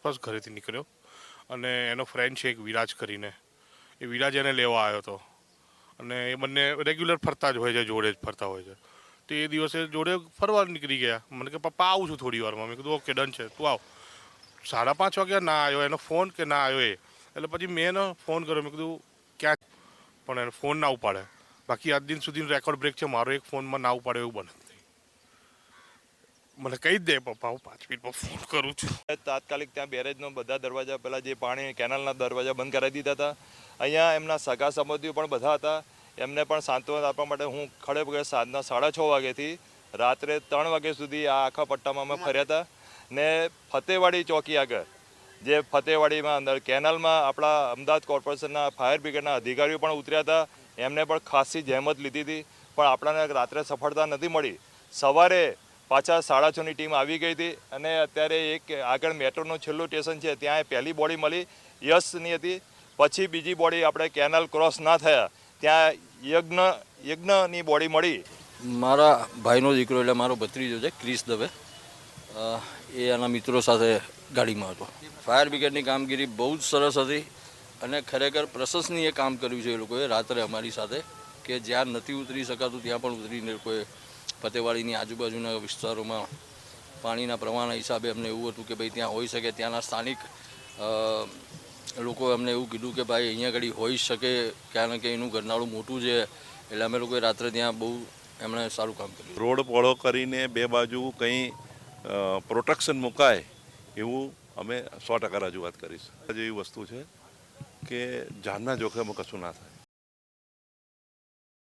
આસપાસ ઘરેથી નીકળ્યો અને એનો ફ્રેન્ડ છે એક વિરાજ કરીને. એ વિરાજ એને લેવા આવ્યો હતો. અને એ બંને રેગ્યુલર ફરતા જ હોય છે, જોડે જ ફરતા હોય છે. તો એ દિવસે જોડે ફરવા નીકળી ગયા. મને કે, પપ્પા, આવું છું થોડી વારમાં. મેં કીધું, ઓકે ડન છે. તું આવ. સાડા પાંચ વાગ્યા ના આવ્યો એનો ફોન કે ના આવ્યો એ. એટલે પછી મેં એનો ફોન કર્યો. મેં કીધું, ક્યાં પણ એનો ફોન ના ઉપાડે. બાકી આજ દિન સુધી રેકોર્ડ બ્રેક છે. મારો એક ફોનમાં ના ઉપાડે એવું બને મને કહી દે પપ્પા, હું પાંચ મિનિટમાં ફોન કરું છું. તાત્કાલિક ત્યાં બેરેજનો બધા દરવાજા પહેલાં જે પાણી કેનાલના દરવાજા બંધ કરાવી દીધા હતા. અહીંયા એમના સગા સંબંધીઓ પણ બધા હતા. એમને પણ સાંત્વના આપવા માટે હું ખડે પગે સાંજના સાડા છ વાગ્યાથી રાત્રે ત્રણ વાગ્યા સુધી આ આખા પટ્ટામાં અમે ફર્યા હતા. ને ફતેવાડી ચોકી આગળ, જે ફતેવાડીમાં અંદર કેનાલમાં આપણા અમદાવાદ કોર્પોરેશનના ફાયર બ્રિગેડના અધિકારીઓ પણ ઉતર્યા હતા. એમને પણ ખાસી જહેમત લીધી હતી. પણ આપણાને રાત્રે સફળતા નથી મળી. સવારે પાછા સાડા છની ટીમ આવી ગઈ હતી અને અત્યારે એક આગળ મેટ્રોનું છેલ્લું સ્ટેશન છે, ત્યાં પહેલી બોડી મળી, યશની હતી. પછી બીજી બોડી આપણે કેનાલ ક્રોસ ના થયા, ત્યાં યજ્ઞ, યજ્ઞની બોડી મળી. મારા ભાઈનો દીકરો, એટલે મારો ભત્રીજો છે ક્રિસ દવે. એ એના મિત્રો સાથે ગાડીમાં હતો. ફાયર બ્રિગેડની કામગીરી બહુ જ સરસ હતી અને ખરેખર પ્રશંસનીય કામ કર્યું છે એ લોકોએ રાત્રે અમારી સાથે, કે જ્યાં નથી ઉતરી શકાતું, ત્યાં પણ ઉતરીને લોકોએ ફતેવાડીની આજુબાજુના વિસ્તારોમાં પાણીના પ્રમાણ હિસાબે અમને એવું હતું કે ભાઈ ત્યાં હોઈ શકે, ત્યાંના સ્થાનિક લોકો અમને એવું કીધું કે ભાઈ અહીંયા આગળ હોઈ શકે, કારણ કે એનું ઘરનાળું મોટું છે, એટલે અમે લોકોએ રાત્રે ત્યાં બહુ એમણે સારું કામ કર્યું. રોડ પહોળો કરીને બે બાજુ કંઈ પ્રોટેક્શન મુકાય એવું અમે સો ટકા રજૂઆત કરીશું. જેવી વસ્તુ છે કે જાનના જોખમમાં કશું ના થાય.